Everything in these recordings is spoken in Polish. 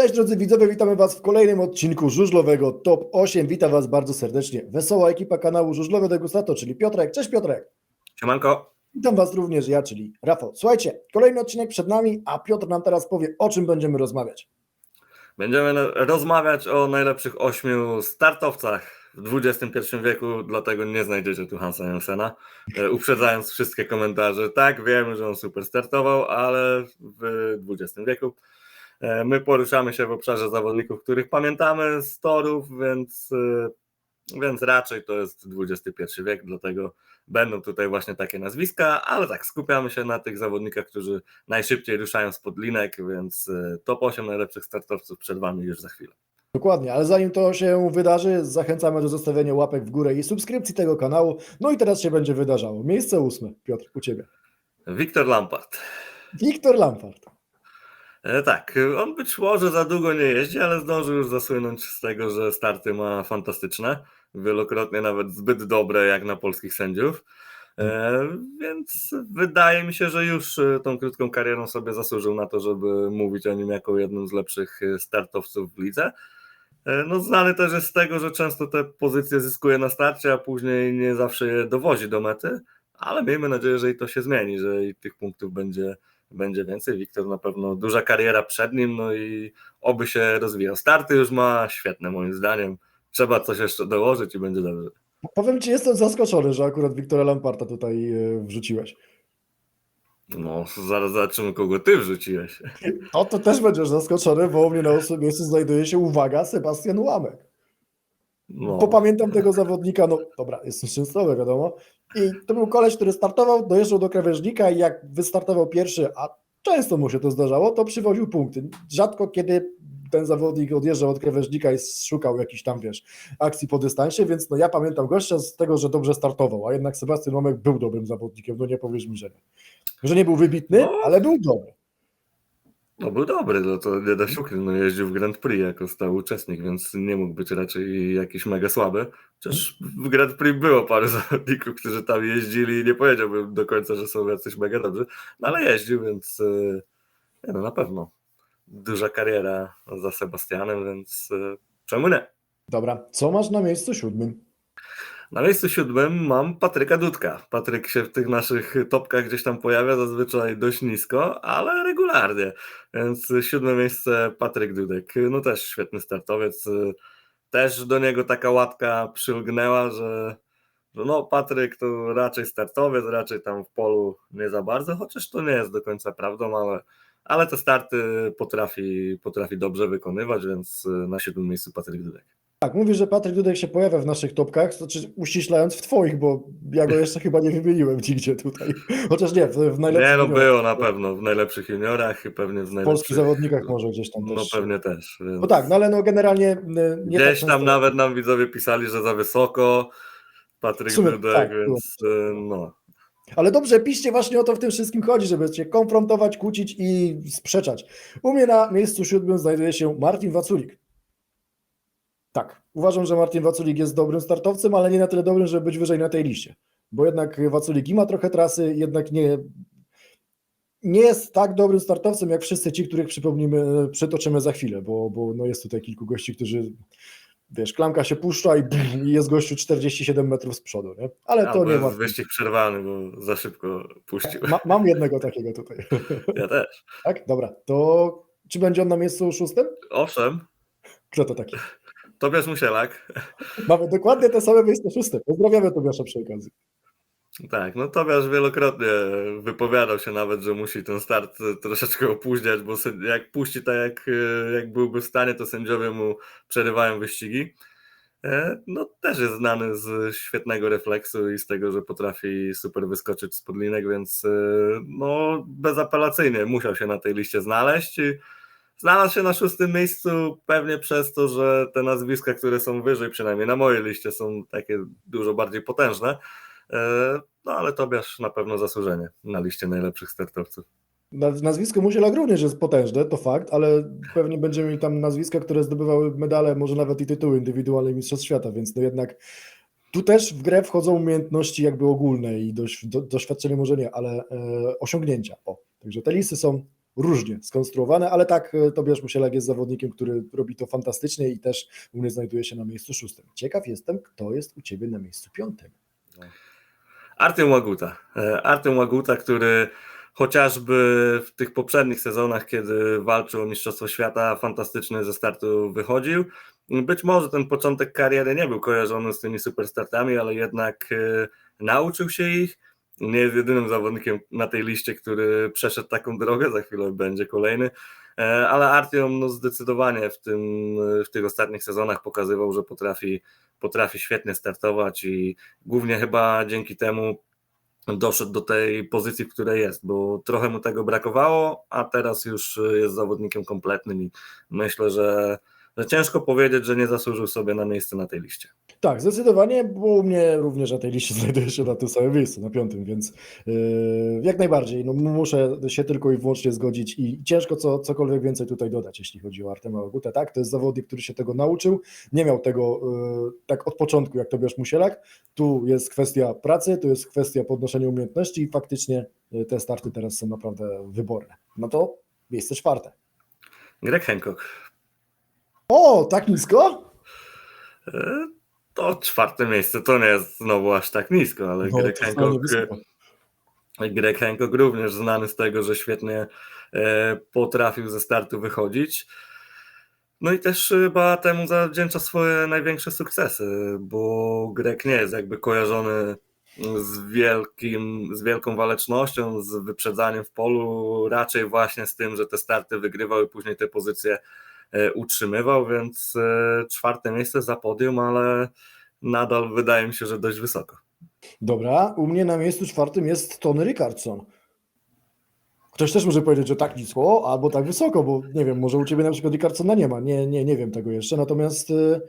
Cześć drodzy widzowie, witamy Was w kolejnym odcinku Żużlowego Top 8. Witam Was bardzo serdecznie. Wesoła ekipa kanału Żużlowy Degustato, czyli Piotrek. Cześć Piotrek. Siemanko. Witam Was również ja, czyli Rafał. Słuchajcie, kolejny odcinek przed nami, a Piotr nam teraz powie, o czym będziemy rozmawiać. Będziemy rozmawiać o najlepszych ośmiu startowcach w XXI wieku, dlatego nie znajdziecie tu Hansa Jensena. E, Uprzedzając wszystkie komentarze, tak, wiemy, że on super startował, ale w XX wieku. E, My poruszamy się w obszarze zawodników, których pamiętamy z torów, więc, e, więc raczej to jest XXI wiek, dlatego będą tutaj właśnie takie nazwiska, ale tak, skupiamy się na tych zawodnikach, którzy najszybciej ruszają spod linek, więc e, top 8 najlepszych startowców przed Wami już za chwilę. Dokładnie, ale zanim to się wydarzy, zachęcamy do zostawienia łapek w górę i subskrypcji tego kanału. No i teraz się będzie wydarzało. Miejsce ósme, Piotr, u Ciebie. Wiktor Lampard. Wiktor Lampard. E, tak, on być może za długo nie jeździ, ale zdążył już zasłynąć z tego, że starty ma fantastyczne, wielokrotnie nawet zbyt dobre jak na polskich sędziów. E, więc wydaje mi się, że już e, tą krótką karierą sobie zasłużył na to, żeby mówić o nim jako jednym z lepszych startowców w lidze. No, znany też jest z tego, że często te pozycje zyskuje na starcie, a później nie zawsze je dowozi do mety, ale miejmy nadzieję, że i to się zmieni, że i tych punktów będzie, będzie więcej. Wiktor na pewno duża kariera przed nim, no i oby się rozwijał. Starty już ma świetne moim zdaniem. Trzeba coś jeszcze dołożyć i będzie dobrze. Powiem Ci, jestem zaskoczony, że akurat Wiktora Lamparta tutaj e, wrzuciłeś. No, zaraz zobaczymy, kogo ty wrzuciłeś. O, to też będziesz zaskoczony, bo u mnie na ósmym miejscu znajduje się, uwaga, Sebastian Łamek. No. Bo pamiętam tego zawodnika, no dobra, jest szczęśliwy, wiadomo. I to był koleś, który startował, dojeżdżał do krawężnika i jak wystartował pierwszy, a często mu się to zdarzało, to przywoził punkty. Rzadko kiedy ten zawodnik odjeżdżał od krawężnika i szukał jakichś tam, wiesz, akcji po dystansie, więc no ja pamiętam gościa z tego, że dobrze startował, a jednak Sebastian Łamek był dobrym zawodnikiem, no nie powiesz mi, że nie. Że nie był wybitny, No. ale był dobry. No był dobry, no to nie da się ukryć. No jeździł w Grand Prix jako stały uczestnik, więc nie mógł być raczej jakiś mega słaby. Chociaż w Grand Prix było parę zawodników, którzy tam jeździli i nie powiedziałbym do końca, że są jacyś mega dobrzy, no ale jeździł, więc e, nie no, na pewno duża kariera za Sebastianem, więc e, czemu nie? Dobra, co masz na miejscu siódmym? Na miejscu siódmym mam Patryka Dudka. Patryk się w tych naszych topkach gdzieś tam pojawia, zazwyczaj dość nisko, ale regularnie. Więc siódme miejsce Patryk Dudek. No też świetny startowiec. Też do niego taka łatka przylgnęła, że, no Patryk to raczej startowiec, raczej tam w polu nie za bardzo, chociaż to nie jest do końca prawdą, ale, ale te starty potrafi, potrafi dobrze wykonywać, więc na siódmym miejscu Patryk Dudek. Tak, mówisz, że Patryk Dudek się pojawia w naszych topkach, znaczy uściślając w twoich, bo ja go jeszcze chyba nie wymieniłem nigdzie tutaj. Chociaż nie, w, w najlepszych Nie, no juniorach, było na pewno w najlepszych juniorach i pewnie w najlepszych... polskich zawodnikach może gdzieś tam No też. pewnie też. Więc No tak, no ale no generalnie y, nie tak Gdzieś tam często- nawet nam widzowie pisali, że za wysoko Patryk sumie Dudek, tak, więc y, no. Ale dobrze, piszcie właśnie o to w tym wszystkim chodzi, żeby się konfrontować, kłócić i sprzeczać. U mnie na miejscu siódmym znajduje się Martin Waculik. Tak, uważam, że Martin Waculik jest dobrym startowcem, ale nie na tyle dobrym, żeby być wyżej na tej liście. Bo jednak Waculik i ma trochę trasy, jednak nie, nie jest tak dobrym startowcem, jak wszyscy ci, których przypomnimy, przytoczymy za chwilę, bo, bo no jest tutaj kilku gości, którzy, wiesz, klamka się puszcza i, i jest gościu 47 metrów z przodu, nie? Ale to Albo nie ma. wyścig przerwany, bo za szybko puścił. Ma, mam jednego takiego tutaj. Ja też. Tak, dobra. To czy będzie on na miejscu szóstym? Owszem, Kto to taki? Tobiasz Musielak. Mamy dokładnie te same miejsce szóste. Pozdrawiamy Tobiasza przy okazji. Tak, no Tobiasz wielokrotnie wypowiadał się nawet, że musi ten start troszeczkę opóźniać, bo jak puści tak jak, y, jak byłby w stanie, to sędziowie mu przerywają wyścigi. E, No też jest znany z świetnego refleksu i z tego, że potrafi super wyskoczyć z podlinek, więc y, no bezapelacyjnie musiał się na tej liście znaleźć. I Znalazł się na szóstym miejscu pewnie przez to, że te nazwiska, które są wyżej, przynajmniej na mojej liście, są takie dużo bardziej potężne. E, No ale Tobiasz na pewno zasłużenie na liście najlepszych startowców. Naz- Nazwisko Musielak również jest potężne, to fakt, ale pewnie będziemy mieli tam nazwiska, które zdobywały medale, może nawet i tytuły indywidualne Mistrzostw Świata, więc no jednak tu też w grę wchodzą umiejętności jakby ogólne i doś, do, doświadczenie może nie, ale e, osiągnięcia. O, także te listy są różnie skonstruowane, ale tak, e, Tobiasz Musielak jest zawodnikiem, który robi to fantastycznie i też u mnie znajduje się na miejscu szóstym. Ciekaw jestem, kto jest u Ciebie na miejscu piątym. Artem Łaguta. E, Artem Łaguta, który chociażby w tych poprzednich sezonach, kiedy walczył o Mistrzostwo Świata, fantastycznie ze startu wychodził. Być może ten początek kariery nie był kojarzony z tymi superstartami, ale jednak e, nauczył się ich. Nie jest jedynym zawodnikiem na tej liście, który przeszedł taką drogę, za chwilę będzie kolejny. E, Ale Artyom no zdecydowanie w, tym, w tych ostatnich sezonach pokazywał, że potrafi, potrafi świetnie startować i głównie chyba dzięki temu doszedł do tej pozycji, w której jest, bo trochę mu tego brakowało, a teraz już jest zawodnikiem kompletnym i myślę, że, że ciężko powiedzieć, że nie zasłużył sobie na miejsce na tej liście. Tak, zdecydowanie, bo u mnie również na tej liście znajduje się na tym samym miejscu, na piątym, więc yy, jak najbardziej, no, muszę się tylko i wyłącznie zgodzić i ciężko co, cokolwiek więcej tutaj dodać, jeśli chodzi o Artema Ogutę. Tak, to jest zawodnik, który się tego nauczył, nie miał tego yy, tak od początku, jak Tobiasz Musielak. Tu jest kwestia pracy, tu jest kwestia podnoszenia umiejętności i faktycznie yy, te starty teraz są naprawdę wyborne. No to miejsce czwarte. Greg Hancock. O, tak nisko? E, To czwarte miejsce to nie jest znowu aż tak nisko, ale No, Greg Hancock. Greg Hancock również znany z tego, że świetnie e, potrafił ze startu wychodzić. No i też chyba temu zawdzięcza swoje największe sukcesy, bo Greg nie jest jakby kojarzony z, wielkim, z wielką walecznością, z wyprzedzaniem w polu, raczej właśnie z tym, że te starty wygrywał i później te pozycje e, utrzymywał, więc e, czwarte miejsce za podium, ale nadal wydaje mi się, że dość wysoko. Dobra, u mnie na miejscu czwartym jest Tony Rickardson. Ktoś też może powiedzieć, że tak nisko, albo tak wysoko, bo nie wiem, może u Ciebie na przykład Rickardsona nie ma, nie, nie, nie wiem tego jeszcze, natomiast y,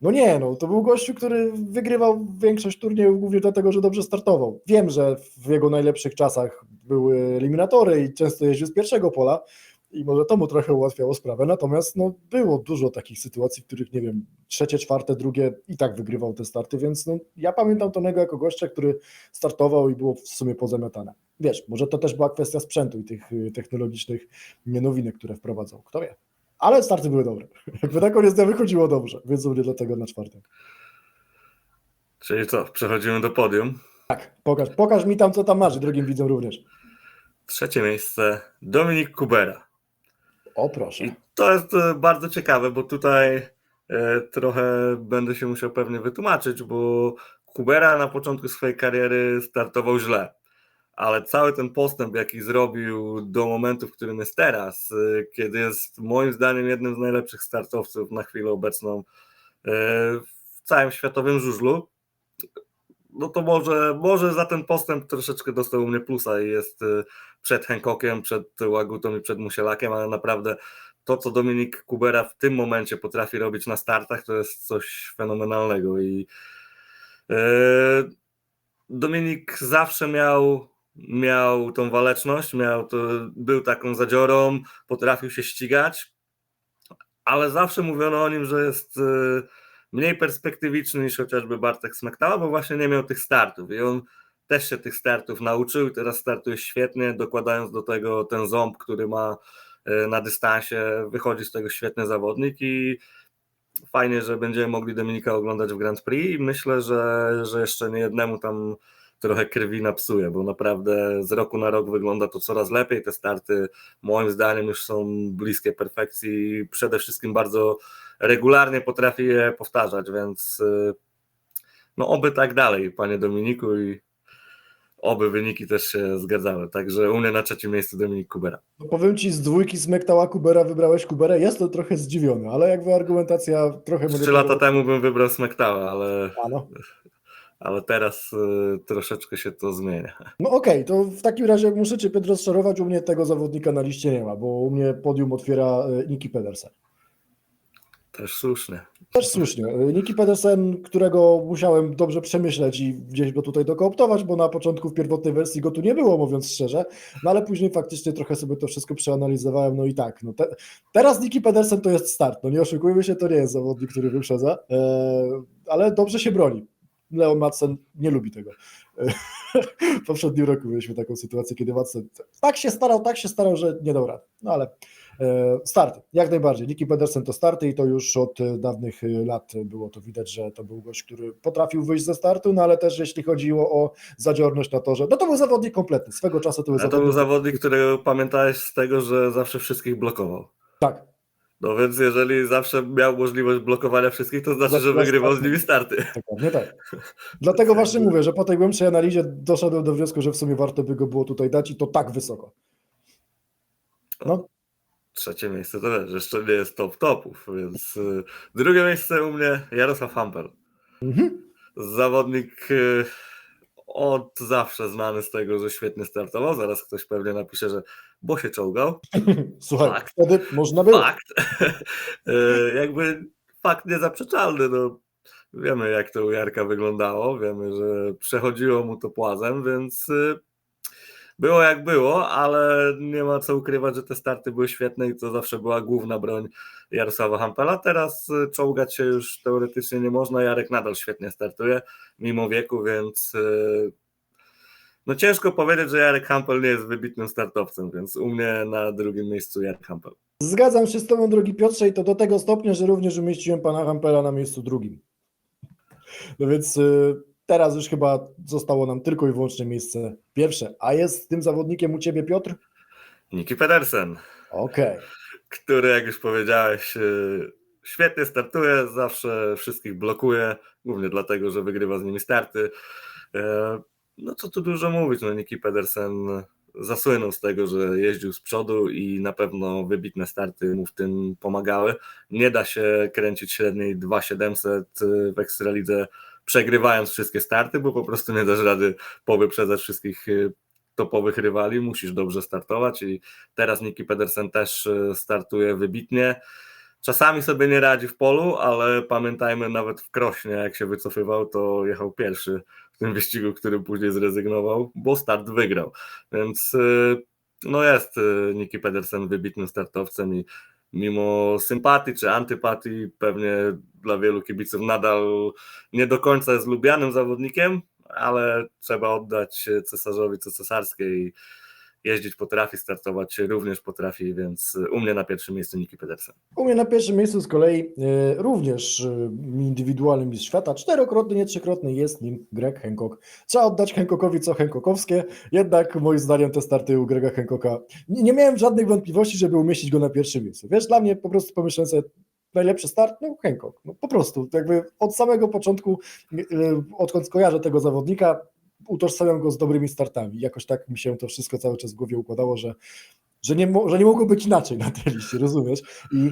no nie, no to był gościu, który wygrywał większość turniejów głównie dlatego, że dobrze startował. Wiem, że w jego najlepszych czasach były eliminatory i często jeździł z pierwszego pola i może to mu trochę ułatwiało sprawę, natomiast no było dużo takich sytuacji, w których nie wiem, trzecie, czwarte, drugie i tak wygrywał te starty, więc no, ja pamiętam Tonego jako gościa, który startował i było w sumie pozamiatane. Wiesz, może to też była kwestia sprzętu i tych y, technologicznych nowinek, które wprowadzał, kto wie. Ale starty były dobre. Jakby na koniec dnia wychodziło dobrze, więc u mnie dlatego na czwartym. Czyli co, przechodzimy do podium. Tak, pokaż, pokaż mi tam, co tam masz, drugim widzom również. Trzecie miejsce Dominik Kubera. O proszę. I to jest e, bardzo ciekawe, bo tutaj e, trochę będę się musiał pewnie wytłumaczyć, bo Kubera na początku swojej kariery startował źle, ale cały ten postęp, jaki zrobił do momentu, w którym jest teraz, e, kiedy jest moim zdaniem jednym z najlepszych startowców na chwilę obecną w całym światowym żużlu, no to może, może za ten postęp troszeczkę dostał u mnie plusa i jest e, przed Hancockiem, przed Łagutą i przed Musielakiem, ale naprawdę to, co Dominik Kubera w tym momencie potrafi robić na startach, to jest coś fenomenalnego i e, Dominik zawsze miał, miał tą waleczność, miał to, był taką zadziorą, potrafił się ścigać, ale zawsze mówiono o nim, że jest e, mniej perspektywiczny niż chociażby Bartek Smektała, bo właśnie nie miał tych startów. I on też się tych startów nauczył i teraz startuje świetnie, dokładając do tego ten ząb, który ma e, na dystansie, wychodzi z tego świetny zawodnik i fajnie, że będziemy mogli Dominika oglądać w Grand Prix i myślę, że, że jeszcze nie jednemu tam trochę krwi napsuje, bo naprawdę z roku na rok wygląda to coraz lepiej, te starty moim zdaniem już są bliskie perfekcji i przede wszystkim bardzo regularnie potrafi je powtarzać, więc y, no oby tak dalej, panie Dominiku i oby wyniki też się zgadzały. Także u mnie na trzecim miejscu Dominik Kubera. No powiem Ci, z dwójki Smektała Kubera wybrałeś Kuberę, jest to trochę zdziwiony, ale jakby argumentacja trochę... Trzy lata temu bym wybrał Smektała, ale, A, no. Ale teraz y, troszeczkę się to zmienia. No okej, to w takim razie muszę Cię Piotr rozczarować, u mnie tego zawodnika na liście nie ma, bo u mnie podium otwiera e, Niki Pedersen. Też słusznie. Też słusznie. E, Niki Pedersen, którego musiałem dobrze przemyśleć i gdzieś go tutaj dokooptować, bo na początku w pierwotnej wersji go tu nie było, mówiąc szczerze, no ale później faktycznie trochę sobie to wszystko przeanalizowałem, no i tak, no te, teraz Niki Pedersen to jest start, no nie oszukujmy się, to nie jest zawodnik, który wyprzedza, e, ale dobrze się broni. Leon Madsen nie lubi tego. W poprzednim roku mieliśmy taką sytuację, kiedy Madsen tak się starał, tak się starał, że nie dał rady. No ale e, starty, jak najbardziej. Nicky Pedersen to starty i to już od dawnych lat było to widać, że to był gość, który potrafił wyjść ze startu, no ale też jeśli chodziło o zadziorność na torze, no to był zawodnik kompletny. Swego czasu to był A to był zawodnik. zawodnik, którego pamiętałeś z tego, że zawsze wszystkich blokował. Tak, No więc jeżeli zawsze miał możliwość blokowania wszystkich, to znaczy, że wygrywał z nimi starty. dokładnie tak. Dlatego właśnie mówię, że po tej głębszej analizie doszedłem do wniosku, że w sumie warto by go było tutaj dać i to tak wysoko. No, Trzecie miejsce to wiesz, jeszcze nie jest top topów, więc y, drugie miejsce u mnie Jarosław Hampel. mhm. Zawodnik y, od zawsze znany z tego, że świetnie startował. Zaraz ktoś pewnie napisze, że bo się czołgał. słuchaj, Fakt. wtedy można było. Fakt. Y, Jakby fakt niezaprzeczalny. No. Wiemy, jak to u Jarka wyglądało. Wiemy, że przechodziło mu to płazem, więc y, było jak było, ale nie ma co ukrywać, że te starty były świetne i to zawsze była główna broń Jarosława Hampela. Teraz y, czołgać się już teoretycznie nie można. Jarek nadal świetnie startuje, mimo wieku, więc no ciężko powiedzieć, że Jarek Hampel nie jest wybitnym startowcem, więc u mnie na drugim miejscu Jarek Hampel. Zgadzam się z Tobą, drogi Piotrze, i to do tego stopnia, że również umieściłem pana Hampela na miejscu drugim. No więc y, teraz już chyba zostało nam tylko i wyłącznie miejsce pierwsze. A jest tym zawodnikiem u Ciebie, Piotr? Niki Pedersen, Okej. który, jak już powiedziałeś, y, świetnie startuje, zawsze wszystkich blokuje, głównie dlatego, że wygrywa z nimi starty. E, No co tu dużo mówić, no Niki Pedersen zasłynął z tego, że jeździł z przodu i na pewno wybitne starty mu w tym pomagały. Nie da się kręcić średniej 2700 w Ekstralidze przegrywając wszystkie starty, bo po prostu nie dasz rady powyprzedzać wszystkich y, topowych rywali, musisz dobrze startować i teraz Niki Pedersen też y, startuje wybitnie. Czasami sobie nie radzi w polu, ale pamiętajmy nawet w Krośnie, jak się wycofywał, to jechał pierwszy w tym wyścigu, który później zrezygnował, bo start wygrał. Więc y, no jest y, Niki Pedersen wybitnym startowcem i mimo sympatii czy antypatii, pewnie dla wielu kibiców nadal nie do końca jest lubianym zawodnikiem, ale trzeba oddać cesarzowi co cesarskie i jeździć potrafi, startować również potrafi, więc u mnie na pierwszym miejscu Niki Pedersen. U mnie na pierwszym miejscu z kolei y, również y, indywidualny mistrz świata, czterokrotny, nie trzykrotny, jest nim Greg Hancock. Trzeba oddać Hancockowi co Hancockowskie, jednak moim zdaniem te starty u Grega Hancocka, nie, nie miałem żadnych wątpliwości, żeby umieścić go na pierwszym miejscu. Wiesz, dla mnie po prostu pomyślałem sobie, najlepszy start, no Hancock, no po prostu, jakby od samego początku, y, odkąd kojarzę tego zawodnika, utożsamiam go z dobrymi startami. Jakoś tak mi się to wszystko cały czas w głowie układało, że, że, nie, że nie mogło być inaczej na tej liście, rozumiesz? I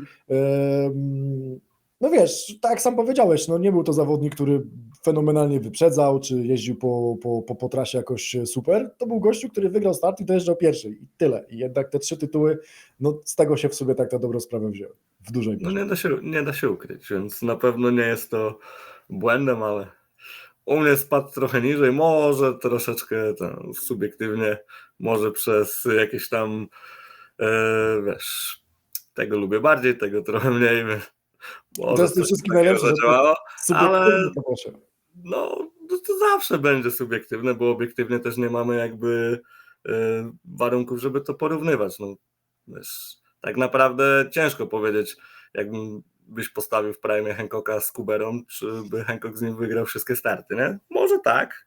no wiesz, tak jak sam powiedziałeś, no nie był to zawodnik, który fenomenalnie wyprzedzał, czy jeździł po, po, po, po trasie jakoś super. To był gościu, który wygrał start i dojeżdżał pierwszy i tyle. I jednak te trzy tytuły, no z tego się w sobie tak na dobrą sprawę wzięły. W dużej No mierze. nie da, się, nie da się ukryć, więc na pewno nie jest to błędem, ale u mnie spadł trochę niżej, może troszeczkę tam, subiektywnie, może przez jakieś tam, e, wiesz, tego lubię bardziej, tego trochę mniej. Może To jest wszystkim najlepsze, zadziałało. Ale- proszę. No, to, zawsze będzie subiektywne, bo obiektywnie też nie mamy jakby y, warunków, żeby to porównywać. No, wiesz, tak naprawdę ciężko powiedzieć, jakbym byś postawił w prime Hancocka z Kuberą, czy by Hancock z nim wygrał wszystkie starty, nie? Może tak,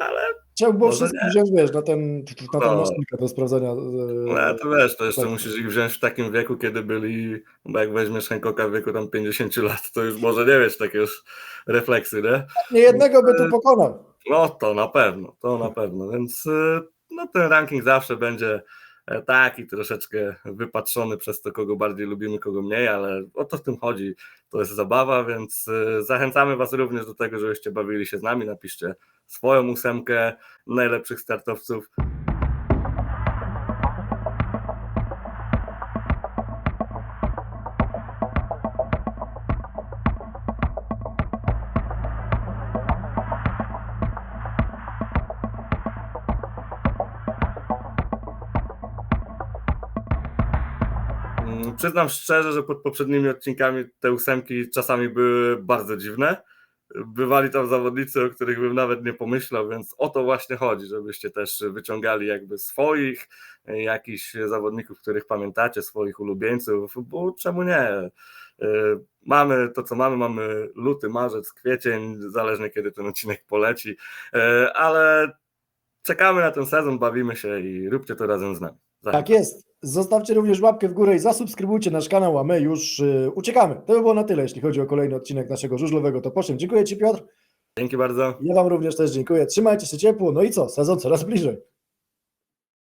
ale Trzeba było wszystkich wziąć, wiesz, na ten, na ten No. do sprawdzania. e, no, to wiesz, to jeszcze tak. musisz ich wziąć w takim wieku, kiedy byli, bo jak weźmiesz Hancocka w wieku tam 50 lat, to już może nie wiesz takie już refleksy, nie? Nie jednego by tu pokonał. No to na pewno, to na pewno, więc y, no, ten ranking zawsze będzie taki troszeczkę wypatrzony przez to, kogo bardziej lubimy, kogo mniej, ale o to w tym chodzi, to jest zabawa, więc y, zachęcamy Was również do tego, żebyście bawili się z nami, napiszcie swoją ósemkę najlepszych startowców. Przyznam szczerze, że pod poprzednimi odcinkami te ósemki czasami były bardzo dziwne, bywali tam zawodnicy, o których bym nawet nie pomyślał, więc o to właśnie chodzi, żebyście też wyciągali jakby swoich, e, jakichś zawodników, których pamiętacie, swoich ulubieńców, bo czemu nie? E, Mamy to, co mamy, mamy luty, marzec, kwiecień, zależnie kiedy ten odcinek poleci, e, ale czekamy na ten sezon, bawimy się i róbcie to razem z nami. Zachęcam. Tak jest. Zostawcie również łapkę w górę i zasubskrybujcie nasz kanał, a my już y, uciekamy. To by było na tyle, jeśli chodzi o kolejny odcinek naszego żużlowego Top 8. Dziękuję Ci Piotr. Dzięki bardzo. Ja Wam również też dziękuję. Trzymajcie się ciepło. No i co? Sezon coraz bliżej.